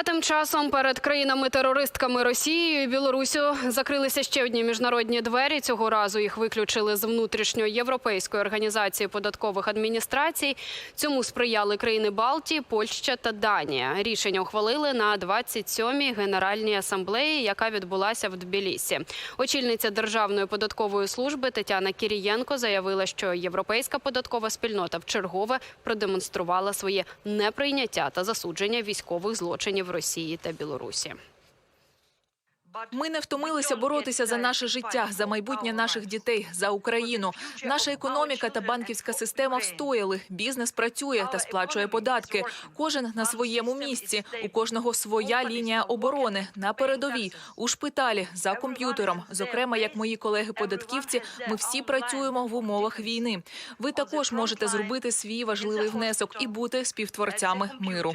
А тим часом перед країнами-терористками Росією і Білорусю закрилися ще одні міжнародні двері. Цього разу їх виключили з внутрішньої європейської організації податкових адміністрацій. Цьому сприяли країни Балтії, Польща та Данія. Рішення ухвалили на 27-й генеральній асамблеї, яка відбулася в Тбілісі. Очільниця Державної податкової служби Тетяна Кірієнко заявила, що європейська податкова спільнота вчергове продемонструвала своє неприйняття та засудження військових злочинів Росії та Білорусі. Ми не втомилися боротися за наше життя, за майбутнє наших дітей, за Україну. Наша економіка та банківська система встояли. Бізнес працює та сплачує податки. Кожен на своєму місці. У кожного своя лінія оборони на передовій, у шпиталі за комп'ютером. Зокрема, як мої колеги-податківці, ми всі працюємо в умовах війни. Ви також можете зробити свій важливий внесок і бути співтворцями миру.